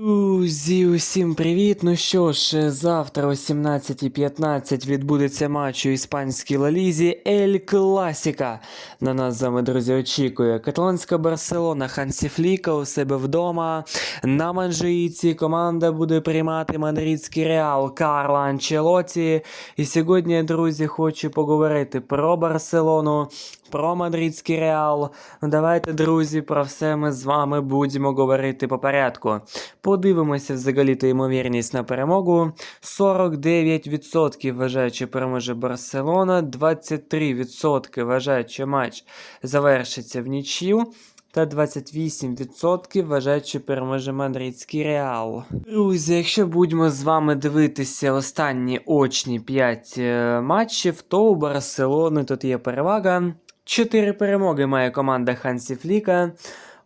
Друзі, усім привіт! Ну що ж, завтра о 17.15 відбудеться матч у іспанській лалізі Ель Класіка. На нас з вами, друзі, очікує каталонська Барселона Хансі Фліка у себе вдома. На манжиці команда буде приймати мадридський реал Карла Анчелоті. І сьогодні, друзі, хочу поговорити про Барселону, про мадридський реал. Ну, Давайте, друзі, про все ми з вами будемо говорити по порядку. Подивимося взагалі-то ймовірність на перемогу. 49% вважають, що переможе Барселона, 23% вважають, що матч завершиться в нічию. Та 28% вважають, що переможе мадридський реал. Друзі, якщо будемо з вами дивитися останні очні 5 е, матчів, то у Барселони тут є перевага. 4 перемоги має команда Хансі Фліка.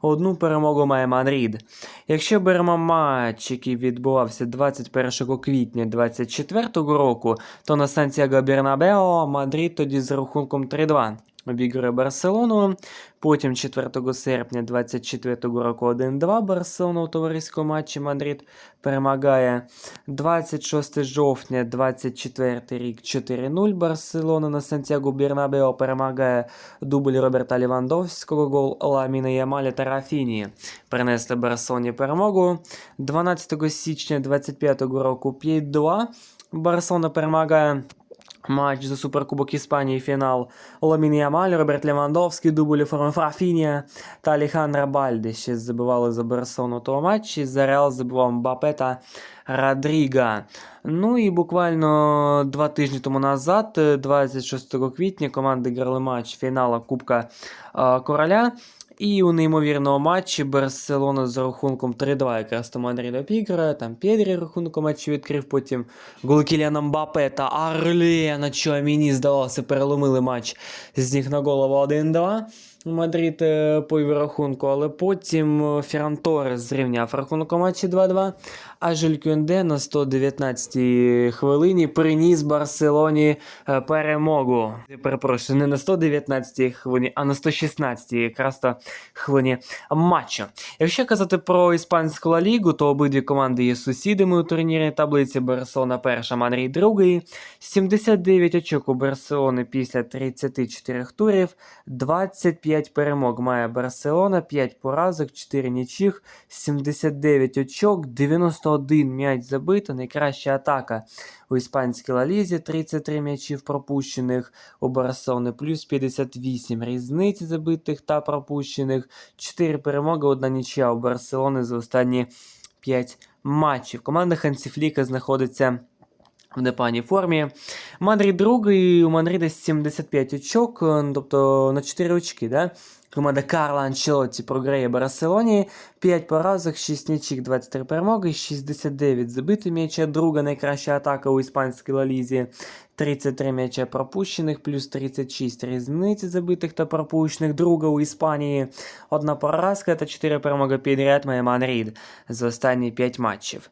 Одну перемогу має Манрід. Якщо беремо матч, який відбувався 21 квітня 2024 року, то на Сантьяго Бернабео Мадрид тоді з рахунком 3-2 обігрує Барселону. Потім 4 серпня 2024 року 1-2 Барселона у товариському матчі Мадрид перемагає. 26 жовтня 24 рік 4-0 Барселона на Сантьяго Бернабео перемагає дубль Роберта Лівандовського, гол Ламіна Ямаля та Рафіні. Принесли Барселоні перемогу. 12 січня 25 року 5-2 Барселона перемагає. Матч за Суперкубок Іспанії фінал Ламін Ямаль, Роберт Левандовський, дубль форми Фрафінія та Алехандро Бальди ще забивали за Барселону того матчі. За Реал забивав Мбапе та Радріга. Ну і буквально два тижні тому назад, 26 квітня, команди грали матч фінала Кубка Короля. І у неймовірному матчі Барселона з рахунком 3-2 якраз там Андрій обіграє, там Педрі рахунком матчі відкрив, потім гол Кіліана Мбапе та Арлена Чуаміні, здавалося, переломили матч з них на голову 1-2. Мадрид е, повів рахунку, але потім е, Ферран Торес зрівняв рахунок у матчі 2-2, а Жиль Кюнде на 119-й хвилині приніс Барселоні е, перемогу. Перепрошую, не на 119-й хвилині, а на 116-й якраз то хвилині матчу. Якщо казати про іспанську Ла Лігу, то обидві команди є сусідами у турнірній таблиці. Барселона перша, Мадрид другий. 79 очок у Барселони після 34 турів, 25 перемог має Барселона, 5 поразок, 4 нічих, 79 очок, 91 м'яч забито, найкраща атака у іспанській Лалізі, 33 м'ячів пропущених. У Барселони, плюс 58 різниці забитих та пропущених, 4 перемоги, одна нічия у Барселони за останні 5 матчів. Команда Хансіфліка знаходиться в непоганій формі. Мадрид другий, у Мадрида 75 очок, е, тобто на 4 очки. Да? Команда Карла Анчелотті програє Барселоні. 5 поразок, 6 нічих, 23 перемоги, 69 забити м'яча. Друга найкраща атака у іспанській лалізі. 33 м'яча пропущених, плюс 36 різниці забитих та пропущених. Друга у Іспанії. Одна поразка та 4 перемоги підряд має Мадрид за останні 5 матчів.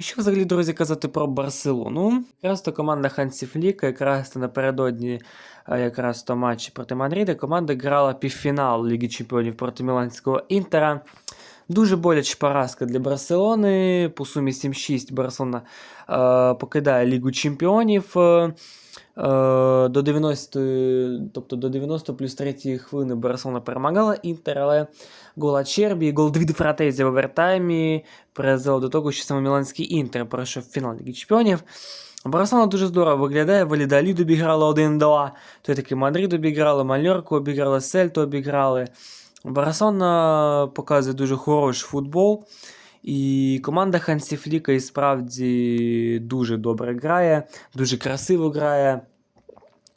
Що взагалі, друзі, казати про Барселону? Якраз то команда Хансі Фліка, якраз то напередодні е, якраз то матчі проти Мадрида, команда грала півфінал Ліги Чемпіонів проти Міланського Інтера. Дуже боляча поразка для Барселони. По сумі 7-6 Барселона е, покидає Лігу Чемпіонів. Е, е, до 90, тобто до 90 плюс 3 хвилини Барселона перемагала Інтер, але гол Чербі, гол Двіди Фратезі в овертаймі призвело до того, що саме Міланський Інтер пройшов фінал Ліги Чемпіонів. Барселона дуже здорово виглядає, Валідолід обіграла 1-2, то таки Мадрид обіграли, Мальорку обіграли, Сельту обіграли. Барселона показує дуже хороший футбол. І команда Хансі Фліка і справді дуже добре грає, дуже красиво грає.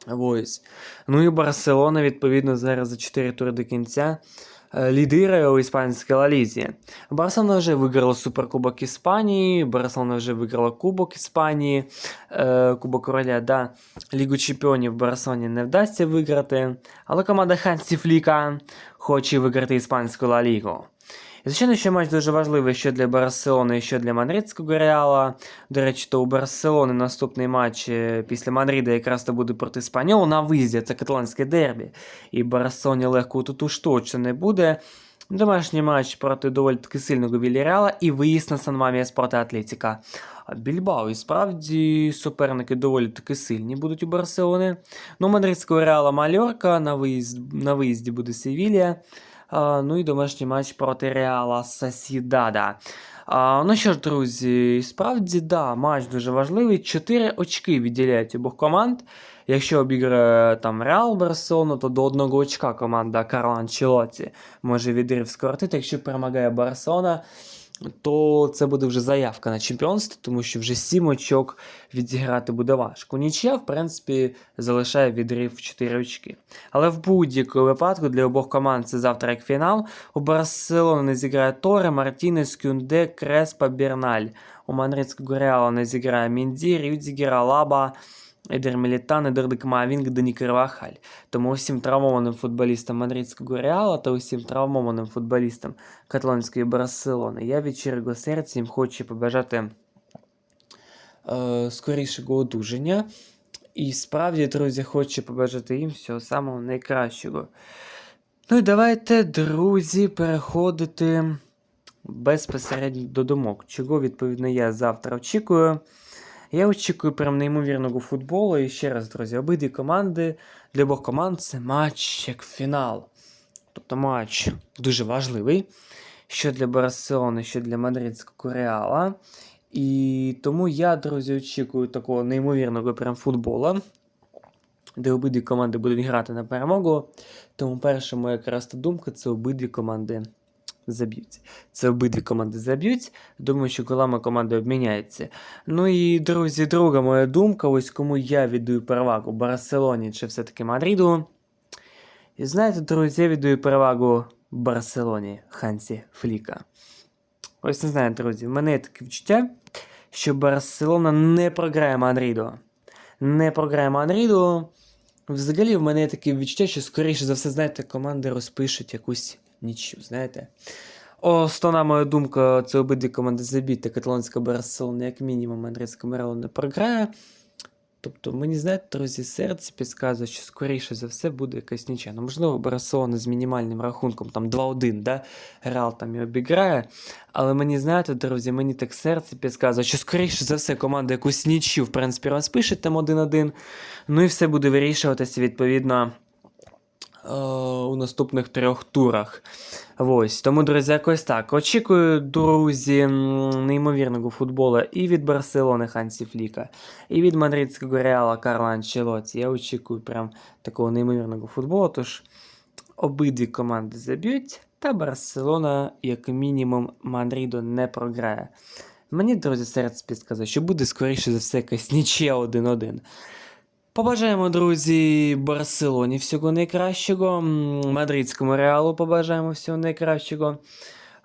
Ось. Ну і Барселона, відповідно, зараз за 4 тури до кінця е, лідирує у іспанській лалізі. Барселона вже виграла Суперкубок Іспанії, Барселона вже виграла Кубок Іспанії, е, Кубок Короля, да. Лігу Чемпіонів Барселоні не вдасться виграти, але команда Хансі Фліка хоче виграти іспанську Ла Лігу. І, звичайно, що матч дуже важливий що для Барселони, що для Мадридського Реала. До речі, то у Барселони наступний матч е, після Мадрида якраз то буде проти Спаньолу на виїзді, це каталанське дербі. І Барселоні легко тут уж точно не буде. Домашній матч проти доволі таки сильного Вільяреала і виїзд на Сан-Маміас проти Атлетіка. Більбао, і справді суперники доволі таки сильні будуть у Барселони. Ну, мадридського Реала Мальорка, на, виїзд, на виїзді буде Севілія. Ну і домашній матч проти Реала Сасідада. Ну що ж, друзі, справді, да, матч дуже важливий. Чотири очки відділяють обох команд. Якщо обіграє там Реал Барселону, то до одного очка команда Карлан Анчелоті може відрив скоротити. Якщо перемагає Барселона, то це буде вже заявка на чемпіонство, тому що вже 7 очок відзіграти буде важко. Нічия, в принципі, залишає відрив в 4 очки. Але в будь-якому випадку для обох команд це завтра як фінал. У Барселони не зіграє Торе, Мартінес, Кюнде, Креспа, Берналь. У Мадридського Реала не зіграє Мінді, Рюдзігер, Алаба, Едер Мілітан, Едер Декмавінг, Дені Карвахаль. Тому усім травмованим футболістам Мадридського Реала та усім травмованим футболістам каталонської Барселони. Я від щирого серця їм хочу побажати е, скорішого одужання. І справді, друзі, хочу побажати їм всього самого найкращого. Ну і давайте, друзі, переходити безпосередньо до думок. Чого, відповідно, я завтра очікую. Я очікую прям неймовірного футболу. І ще раз, друзі, обидві команди для обох команд це матч як фінал. Тобто матч дуже важливий, що для Барселони, що для Мадридського Реала. І тому я, друзі, очікую такого неймовірного прям футбола, де обидві команди будуть грати на перемогу. Тому перша моя якраз думка це обидві команди заб'ють. Це обидві команди заб'ють. Думаю, що колами команди обміняються. Ну і, друзі, друга моя думка, ось кому я віддаю перевагу Барселоні чи все-таки Мадриду. І знаєте, друзі, я віддаю перевагу Барселоні Хансі Фліка. Ось не знаю, друзі, в мене є таке відчуття, що Барселона не програє Мадриду. Не програє Мадриду. Взагалі, в мене є таке відчуття, що, скоріше за все, знаєте, команди розпишуть якусь нічю, знаєте. Основна моя думка, це обидві команди забіти. Каталонська Барселона, як мінімум, Мадридська Мерела не програє. Тобто, мені знаєте, друзі, серце підказує, що скоріше за все буде якась нічия. Ну, можливо, Барселона з мінімальним рахунком там 2-1, да? Реал там і обіграє. Але мені, знаєте, друзі, мені так серце підказує, що скоріше за все команда якусь нічю, в принципі, розпише там 1-1. Ну і все буде вирішуватися відповідно е, у наступних трьох турах. Ось, тому, друзі, якось так. Очікую, друзі, неймовірного футболу і від Барселони Хансі Фліка, і від Мадридського Реала Карла Анчелоті. Я очікую прям такого неймовірного футболу. Тож обидві команди заб'ють, та Барселона, як мінімум, Мадриду не програє. Мені, друзі, серце підказує, що буде скоріше за все якась нічия 1-1. Побажаємо, друзі, Барселоні всього найкращого. Мадридському реалу побажаємо всього найкращого.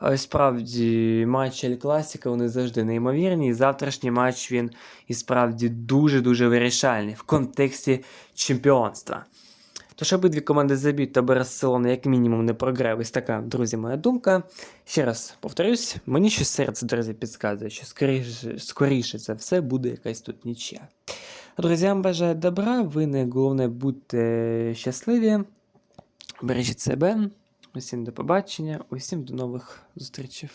Е, Справді, матч Ель Класіка, вони завжди неймовірні. І завтрашній матч він і справді дуже-дуже вирішальний в контексті чемпіонства. Тож обидві команди заб'ють та Барселона як мінімум не програє. Ось така, друзі, моя думка. Ще раз повторюсь, мені щось серце, друзі, підказує, що скоріше, скоріше за все буде якась тут нічия. Друзям бажаю добра, ви не головне будьте щасливі, бережіть себе. Усім до побачення, усім до нових зустрічей.